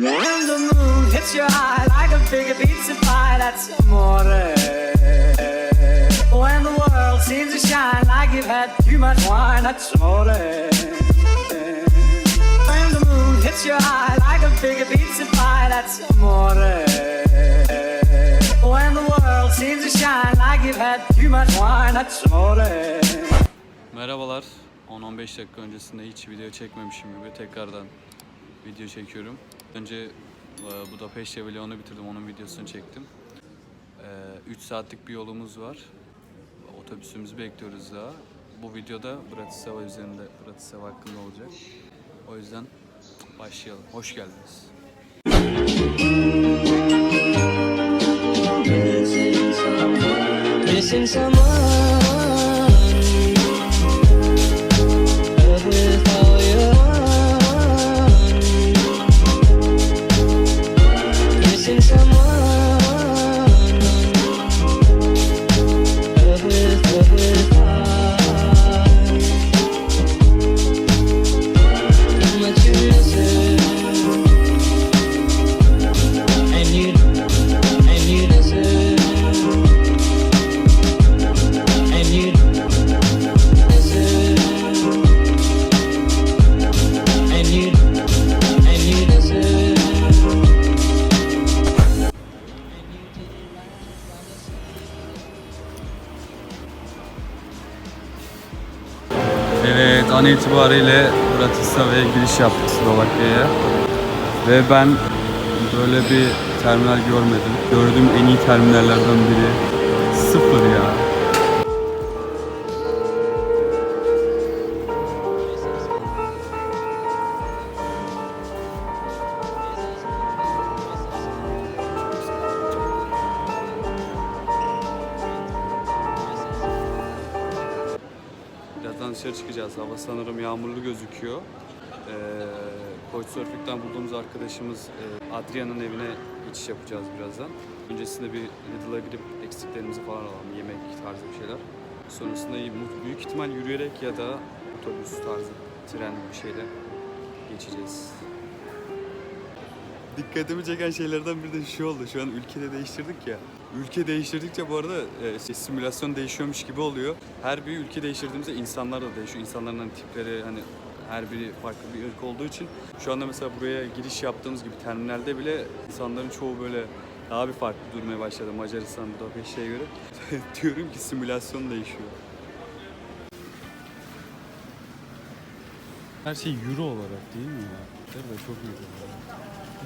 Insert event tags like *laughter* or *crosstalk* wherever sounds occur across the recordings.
When the moon hits your eye like a big pizza pie, that's amore. When the world seems to shine like you've had too much wine, that's amore. When the moon hits your eye like a big pizza pie, that's amore. When the world seems to shine like you've had too much wine, that's amore. Merhabalar. 10-15 dakika öncesinde hiç video çekmemişim gibi tekrardan video çekiyorum. Önce e, Budapeşte vlogunu bitirdim, onun videosunu çektim. 3 saatlik bir yolumuz var. Otobüsümüzü bekliyoruz daha. Bu videoda Bratislava üzerinde, Bratislava hakkında olacak. O yüzden başlayalım. Hoş geldiniz. Missing someone Evet, an itibariyle Bratislava'ya giriş yaptık Slovakya'ya. Ve ben böyle bir terminal görmedim. Gördüğüm en iyi terminallerden biri. Sıfır ya. Dışarı çıkacağız. Hava sanırım yağmurlu gözüküyor. Ee, bulduğumuz arkadaşımız e, Adrian'ın evine geçiş yapacağız birazdan. Öncesinde bir Lidl'a gidip eksiklerimizi falan alalım. Yemek tarzı bir şeyler. Sonrasında büyük ihtimal yürüyerek ya da otobüs tarzı, tren bir şeyle geçeceğiz. Dikkatimi çeken şeylerden biri de şu oldu. Şu an ülkede değiştirdik ya. Ülke değiştirdikçe bu arada e, şey, simülasyon değişiyormuş gibi oluyor. Her bir ülke değiştirdiğimizde insanlar da değişiyor. İnsanların hani tipleri hani her biri farklı bir ırk olduğu için şu anda mesela buraya giriş yaptığımız gibi terminalde bile insanların çoğu böyle daha bir farklı durmaya başladı Macaristan, Budapeşte'ye göre. *laughs* Diyorum ki simülasyon değişiyor. Her şey euro olarak değil mi ya? Değil? Çok euro.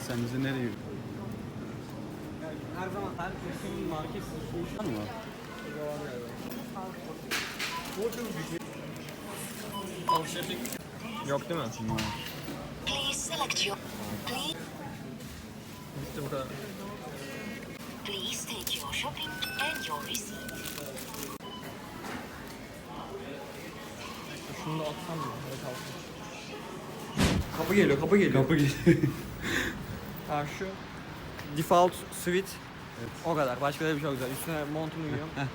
Sen bize nereye yürüdün? Her zaman her ülkenin market Var mı? Yok değil mi? Please select your. Please, Bitti bu kadar. please take your shopping and your receipt. Şunu da atsam mı? Evet alsın. Kapı geliyor, kapı geliyor. Kapı geliyor. Ha şu default suite. O kadar. Başka da bir şey yok zaten. Üstüne montumu giyiyorum. *laughs*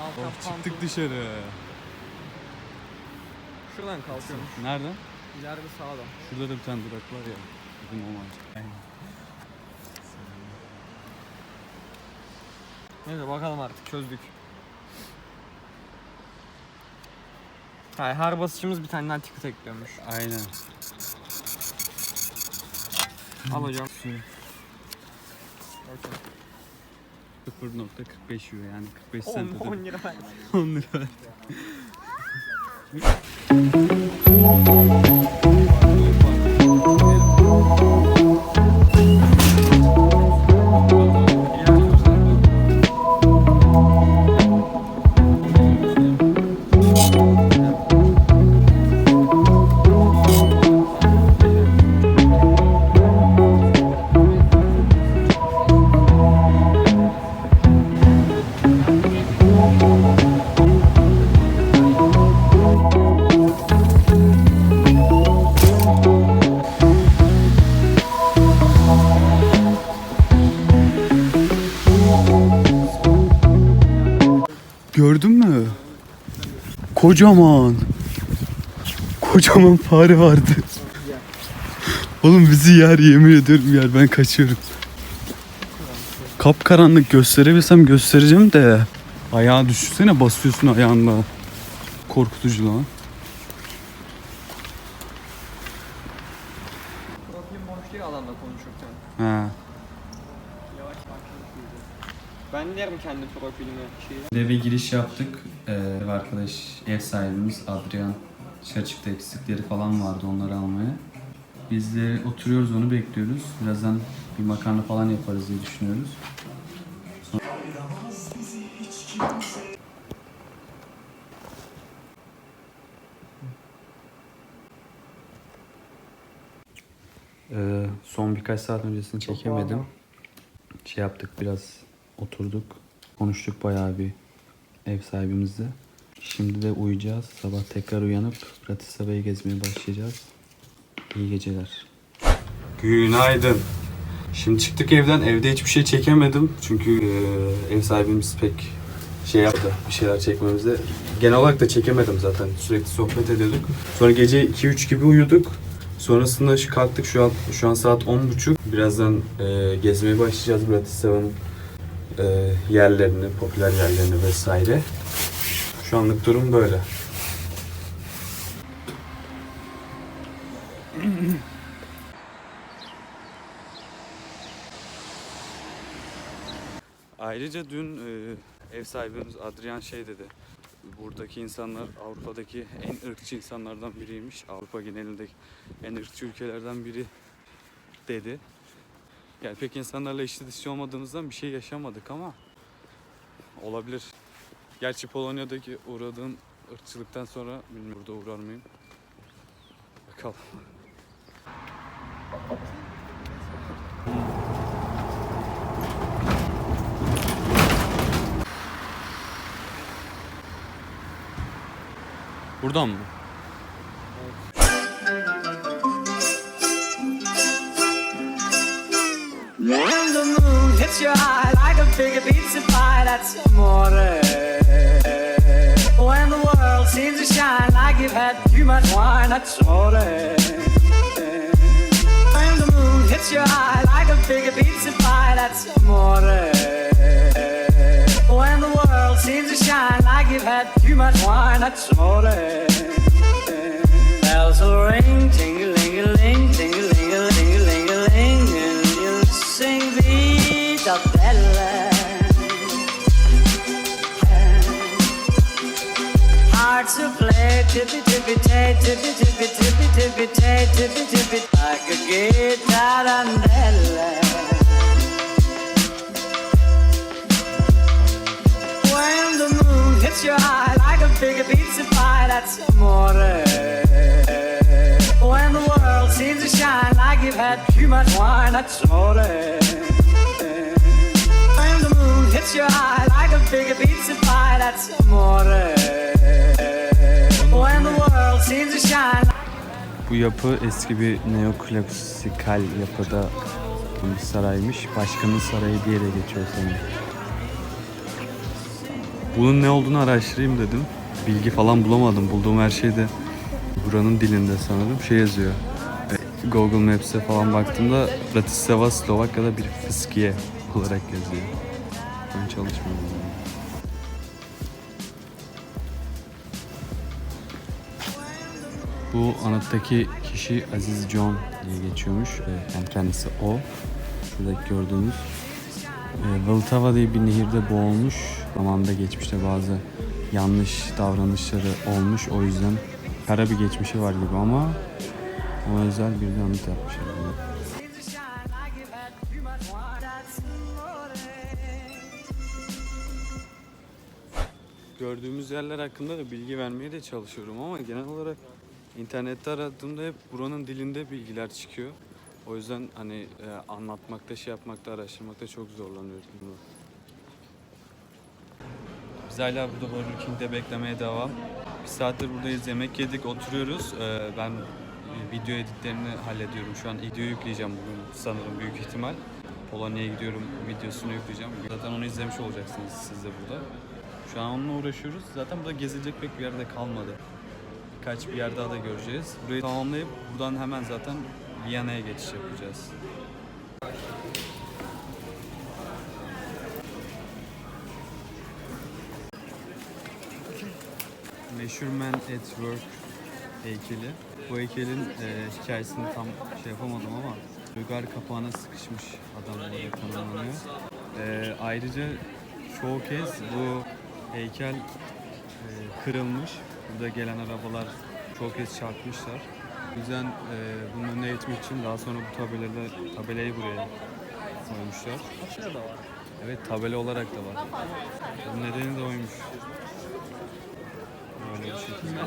Oh, pantolon. çıktık dışarı. Şuradan kalkıyormuş. Nereden? İleride sağdan. Şurada da bir tane durak var ya. Bizim o Aynen. Neyse bakalım artık çözdük. Hayır, her basışımız bir tane daha ticket ekliyormuş. Aynen. Al hocam. Okey. 0.45 euro yani 45 10, cent 10 ödedim. lira ver. 10 *laughs* lira. *laughs* Gördün mü? Kocaman. Kocaman fare vardı. Oğlum bizi yer yemin ediyorum yer ben kaçıyorum. Kapkaranlık gösterebilsem göstereceğim de ayağa düşünsene basıyorsun ayağınla. Korkutucu lan. Profilim boş değil adamla konuşurken. Ha. Yavaş bak Ben derim kendi profilime şeyi. Eve giriş yaptık. Ee, ev arkadaş, ev sahibimiz Adrian dışarı çıktı eksikleri falan vardı onları almaya. Biz de oturuyoruz onu bekliyoruz. Birazdan bir makarna falan yaparız diye düşünüyoruz. Ee, son birkaç saat öncesini çekemedim. Şey yaptık biraz oturduk. Konuştuk bayağı bir ev sahibimizle. Şimdi de uyuyacağız. Sabah tekrar uyanıp Bratislava'yı gezmeye başlayacağız. İyi geceler. Günaydın. Şimdi çıktık evden. Evde hiçbir şey çekemedim. Çünkü e, ev sahibimiz pek şey yaptı. Bir şeyler çekmemize. Genel olarak da çekemedim zaten. Sürekli sohbet ediyorduk. Sonra gece 2-3 gibi uyuduk. Sonrasında kalktık şu an şu an saat 10.30. Birazdan e, gezmeye başlayacağız Bratislava'nın e, yerlerini, popüler yerlerini vesaire. Şu anlık durum böyle. Ayrıca dün e, ev sahibimiz Adrian şey dedi. Buradaki insanlar Avrupa'daki en ırkçı insanlardan biriymiş. Avrupa genelindeki en ırkçı ülkelerden biri dedi. Yani pek insanlarla işli dışı olmadığımızdan bir şey yaşamadık ama olabilir. Gerçi Polonya'daki uğradığım ırkçılıktan sonra bilmiyorum burada uğrar mıyım? Bakalım. Buradan mı? When the moon hits your eye like a big pizza pie, that's amore. When the world seems to shine like you've had too much wine, that's amore. When the moon hits your eye like a big pizza pie, that's amore. When the world seems to shine like you've had too much wine, that's amore. Tippy tippy tay, tippy tippy tippy tippy tay, tippy tippy like a guitarandella. When the moon hits your eye like a big pizza pie, that's amore. When the world seems to shine like you've had too much wine, that's amore. When the moon hits your eye like a big pizza pie, that's amore. Bu yapı eski bir neoklasikal yapıda bir saraymış. Başkanın sarayı diye de geçiyor sanırım. Bunun ne olduğunu araştırayım dedim. Bilgi falan bulamadım. Bulduğum her şey de buranın dilinde sanırım. Şey yazıyor. E, Google Maps'e falan baktığımda Bratislava Slovakya'da bir fıskiye olarak yazıyor. Ben çalışmadım. Bu anıttaki kişi Aziz John diye geçiyormuş. Yani kendisi o. Şuradaki gördüğünüz. Ee, Vltava diye bir nehirde boğulmuş. Zamanında geçmişte bazı yanlış davranışları olmuş. O yüzden kara bir geçmişi var gibi ama ona özel bir anıt amore. Gördüğümüz yerler hakkında da bilgi vermeye de çalışıyorum ama genel olarak internette aradığımda hep buranın dilinde bilgiler çıkıyor. O yüzden hani e, anlatmakta, şey yapmakta, araştırmakta çok zorlanıyorum. bunu. Biz hala burada Burger King'de beklemeye devam. Bir saattir buradayız, yemek yedik, oturuyoruz. Ee, ben e, video editlerini hallediyorum. Şu an video yükleyeceğim bugün sanırım büyük ihtimal. Polonya'ya gidiyorum, videosunu yükleyeceğim. Zaten onu izlemiş olacaksınız siz de burada. Şu an onunla uğraşıyoruz. Zaten burada gezilecek pek bir yerde kalmadı. Birkaç bir yer daha da göreceğiz. Burayı tamamlayıp buradan hemen zaten Viyana'ya geçiş yapacağız. Meşhur Man at Work heykeli. Bu heykelin e, hikayesini tam şey yapamadım ama rüzgar kapağına sıkışmış adam olarak tanımlanıyor. E, ayrıca çoğu kez bu heykel e, kırılmış. Burada gelen arabalar çoğu kez çarpmışlar. O yüzden e, bunun önüne geçmek için daha sonra bu tabelayı, tabelayı buraya koymuşlar. Da var. Evet tabela olarak da var. Bunun nedeni de oymuş. Böyle bir şekilde.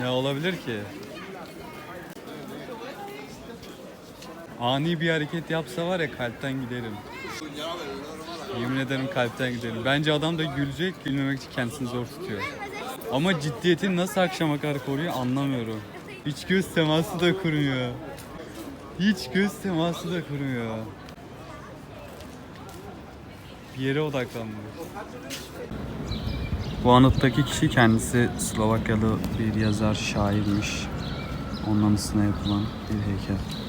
Ne olabilir ki? Ani bir hareket yapsa var ya kalpten giderim. Yemin ederim kalpten giderim. Bence adam da gülecek, gülmemek için kendisini zor tutuyor. Ama ciddiyetini nasıl akşama kadar koruyor anlamıyorum. Hiç göz teması da kurmuyor. Hiç göz teması da kurmuyor. Bir yere odaklanmış. Bu anıttaki kişi kendisi Slovakyalı bir yazar, şairmiş. Onun anısına yapılan bir heykel.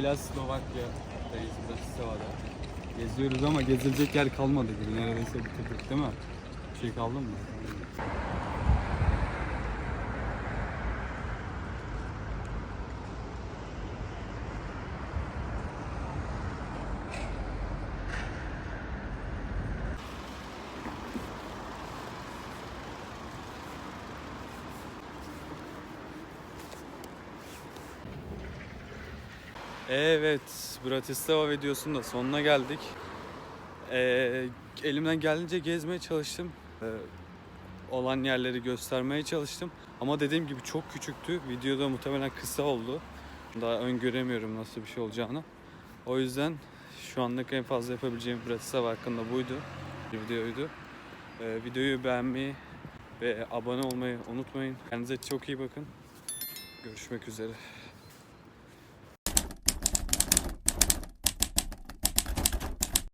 Hala Slovakya'dayız Bratislava'da. Geziyoruz ama gezilecek yer kalmadı gibi. Neredeyse bitirdik değil mi? Bir şey kaldı mı? Evet, Bratislava videosunun da sonuna geldik. Ee, elimden geldiğince gezmeye çalıştım. Ee, olan yerleri göstermeye çalıştım. Ama dediğim gibi çok küçüktü. Videoda muhtemelen kısa oldu. Daha öngöremiyorum nasıl bir şey olacağını. O yüzden şu anlık en fazla yapabileceğim Bratislava hakkında buydu. Videoydu. Ee, videoyu beğenmeyi ve abone olmayı unutmayın. Kendinize çok iyi bakın. Görüşmek üzere.